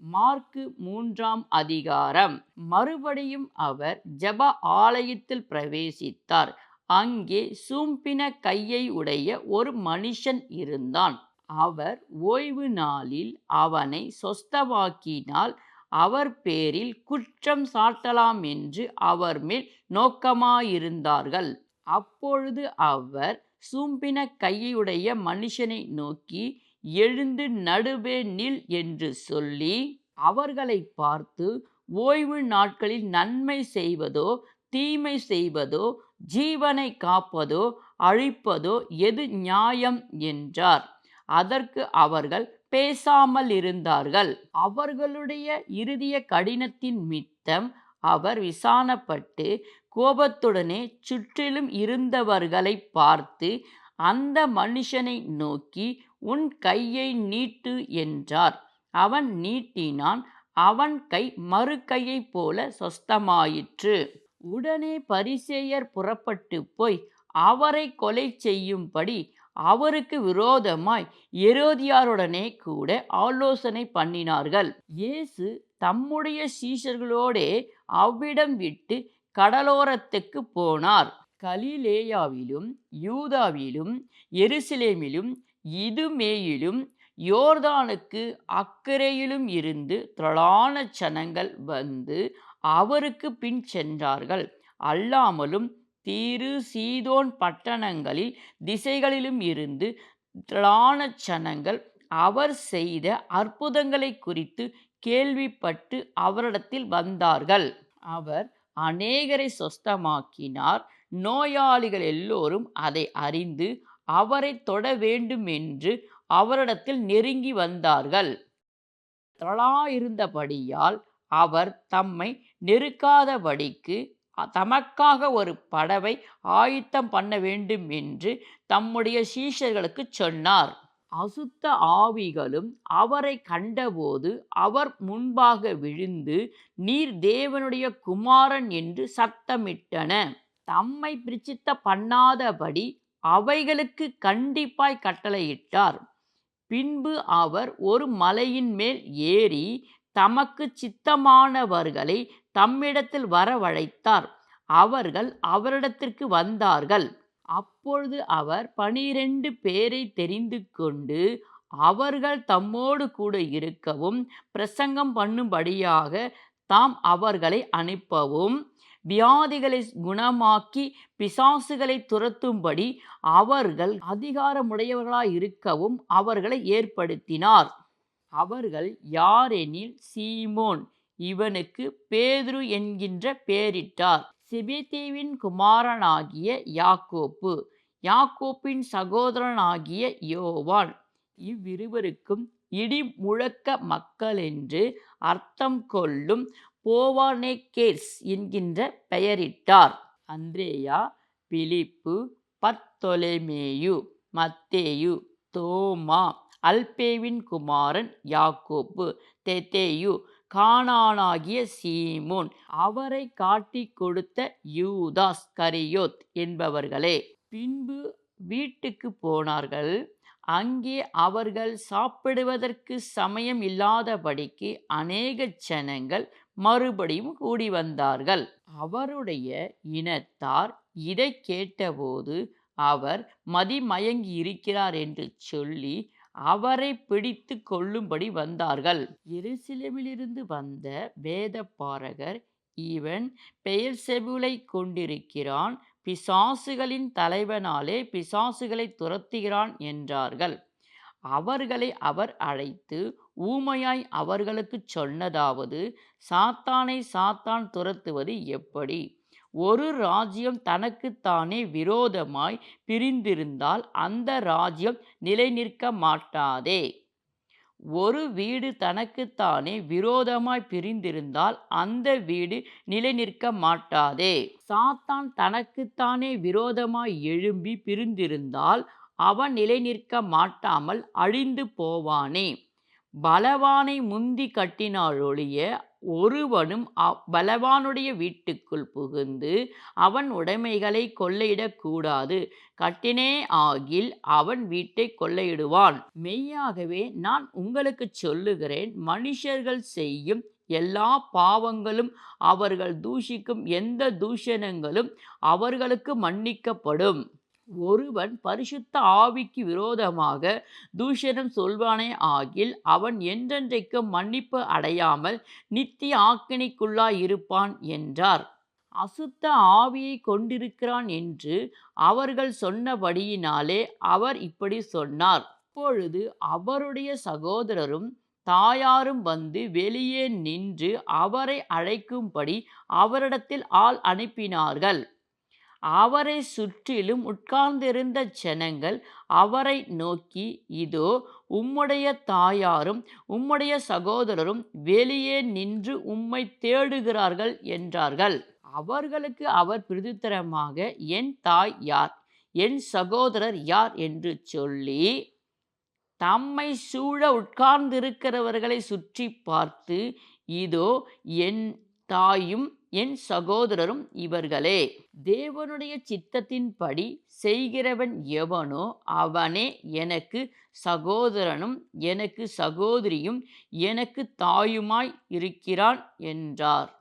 Mark மூன்றாம் அதிகாரம். மறுபடியும் அவர் ஜெப ஆலயத்தில் பிரவேசித்தார். அங்கே சூம்பின கையை உடைய ஒரு மனுஷன் இருந்தான். அவர் ஓய்வு நாளில் அவனை சொஸ்தமாக்கினால் அவர் பேரில் குற்றம் சாட்டலாம் என்று அவர் மேல் நோக்கமாயிருந்தார்கள். அப்பொழுது அவர் சூம்பின கையுடைய மனுஷனை நோக்கி எழுந்து நடுவே நில் என்று சொல்லி அவர்களை பார்த்து ஓய்வு நாட்களில் நன்மை செய்வதோ தீமை செய்வதோ ஜீவனை காப்பதோ அழிப்பதோ எது நியாயம் என்றார். அதற்கு அவர்கள் பேசாமல் இருந்தார்கள். அவர்களுடைய இறுதிய கடினத்தின் மித்தம் அவர் விசானப்பட்டு கோபத்துடனே சுற்றிலும் இருந்தவர்களை பார்த்து அந்த மனுஷனை நோக்கி உன் கையை நீட்டு என்றார். அவன் நீட்டினான். அவன் கை மறு கையைப் போல சொஸ்தமாயிற்று. உடனே பரிசேயர் புறப்பட்டு போய் அவரை கொலை செய்யும்படி அவருக்கு விரோதமாய் எரோதியாருடனே கூட ஆலோசனை பண்ணினார்கள். இயேசு தம்முடைய சீஷர்களோடே அவ்விடம் விட்டு கடலோரத்துக்கு போனார். கலிலேயாவிலும் யூதாவிலும் எருசலேமிலும் இதுமேயிலும் யோர்தானுக்கு அக்கறையிலும் இருந்து திரளான ஜனங்கள் வந்து அவருக்கு பின் சென்றார்கள். அல்லாமலும் தீரு சீதோன் பட்டணங்களில் திசைகளிலும் இருந்து திரளான ஜனங்கள் அவர் செய்த அற்புதங்களை குறித்து கேள்விப்பட்டு அவரிடத்தில் வந்தார்கள். அவர் அநேகரை சொஸ்தமாக்கினார். நோயாளிகள் எல்லோரும் அதை அறிந்து அவரை தொட வேண்டும் என்று அவரிடத்தில் நெருங்கி வந்தார்கள். தளாயிருந்தபடியால் அவர் தம்மை நெருக்காதபடிக்கு தமக்காக ஒரு படவை ஆயத்தம் பண்ண வேண்டும் என்று தம்முடைய சீஷர்களுக்கு சொன்னார். அசுத்த ஆவிகளும் அவரை கண்டபோது அவர் முன்பாக விழுந்து நீர் தேவனுடைய குமாரன் என்று சத்தமிட்டன. தம்மை பிரிச்சித்த பண்ணாதபடி அவைகளுக்கு கண்டிப்பாய் கட்டளையிட்டார். பின்பு அவர் ஒரு மலையின் மேல் ஏறி தமக்கு சித்தமானவர்களை தம்மிடத்தில் வரவழைத்தார். அவர்கள் அவரிடத்திற்கு வந்தார்கள். அப்பொழுது அவர் பனிரெண்டு பேரை தெரிந்து கொண்டு அவர்கள் தம்மோடு கூட இருக்கவும் பிரசங்கம் பண்ணும்படியாக தாம் அவர்களை அனுப்பவும் வியாதிகளை குணமாக்கி பிசாசுகளை துரத்தும்படி அவர்கள் அதிகாரமுடையவர்களாய் இருக்கவும் அவர்களை ஏற்படுத்தினார். அவர்கள் யாரெனில் சீமோன் இவனுக்கு பேதுரு என்கின்ற பெயரிட்டார். செபேதேவின் குமாரனாகிய யாக்கோப்பு யாக்கோப்பின் சகோதரனாகிய யோவான். இவ்விருவருக்கும் இடி முழக்க மக்கள் என்று அர்த்தம் கொள்ளும் போவானேகேஸ் என்கின்ற பெயரிட்டார். அந்திரேயா பிலிப்பு பத்தொலைமேயு மத்தேயு தோமா அல்பேவின் குமாரன் யாக்கோப்பு தெத்தேயு கானானாகிய சீமோன் அவரை காட்டிக் கொடுத்த யூதாஸ் கரியோத் என்பவர்களே. பின்பு வீட்டுக்கு போனார்கள். அங்கே அவர்கள் சாப்பிடுவதற்கு சமயம் இல்லாதபடிக்கு அநேக ஜனங்கள் மறுபடியும் கூடி வந்தார்கள். அவருடைய இனத்தார் இதை கேட்டபோது அவர் மதிமயங்கி இருக்கிறார் என்று சொல்லி அவரை பிடித்து கொள்ளும்படி வந்தார்கள். எருசிலமிலிருந்து வந்த வேத பாரகர் இவன் பெயர் செபுலை கொண்டிருக்கிறான். பிசாசுகளின் தலைவனாலே பிசாசுகளை துரத்துகிறான் என்றார்கள். அவர்களை அவர் அழைத்து ஊமையாய் அவர்களுக்கு சொன்னதாவது சாத்தானை சாத்தான் துரத்துவது எப்படி? ஒரு ராஜ்யம் தனக்குத்தானே விரோதமாய் பிரிந்திருந்தால் அந்த ராஜ்யம் நிலை நிற்க மாட்டாதே. ஒரு வீடு தனக்குத்தானே விரோதமாய் பிரிந்திருந்தால் அந்த வீடு நிலை நிற்க மாட்டாதே. சாத்தான் தனக்குத்தானே விரோதமாய் எழும்பி பிரிந்திருந்தால் அவன் நிலை நிற்க மாட்டாமல் அழிந்து போவானே பலவானை முந்தி கட்டினாலொழிய ஒருவனும் பலவானுடைய வீட்டுக்குள் புகுந்து அவன் உடைமைகளை கொள்ளையிடக்கூடாது கட்டினே ஆகில் அவன் வீட்டை கொள்ளையிடுவான். மெய்யாகவே நான் உங்களுக்கு சொல்லுகிறேன் மனுஷர்கள் செய்யும் எல்லா பாவங்களும் அவர்கள் தூஷிக்கும் எந்த தூஷணங்களும் அவர்களுக்கு மன்னிக்கப்படும். ஒருவன் பரிசுத்த ஆவிக்கு விரோதமாக தூஷணம் சொல்வானே ஆகில் அவன் என்றென்றைக்கும் மன்னிப்பு அடையாமல் நித்திய ஆக்கினைக்குள்ளாயிருப்பான் என்றார். அசுத்த ஆவியைக் கொண்டிருக்கிறான் என்று அவர்கள் சொன்னபடியினாலே அவர் இப்படி சொன்னார். அப்பொழுது அவருடைய சகோதரரும் தாயாரும் வந்து வெளியே நின்று அவரை அழைக்கும்படி அவரிடத்தில் ஆள் அனுப்பினார்கள். அவரை சுற்றிலும் உட்கார்ந்திருந்த ஜனங்கள் அவரை நோக்கி இதோ உம்முடைய தாயாரும் உம்முடைய சகோதரரும் வெளியே நின்று உம்மை தேடுகிறார்கள் என்றார்கள். அவர்களுக்கு அவர் பிரதித்தரமாக என் தாய் யார்? என் சகோதரர் யார்? என்று சொல்லி தம்மைச் சூழ உட்கார்ந்திருக்கிறவர்களை சுற்றி பார்த்து இதோ என் தாயும் என் சகோதரரும் இவர்களே. தேவனுடைய சித்தத்தின்படி செய்கிறவன் எவனோ அவனே எனக்கு சகோதரனும் எனக்கு சகோதரியும் எனக்குத் தாயுமாய் இருக்கிறான் என்றார்.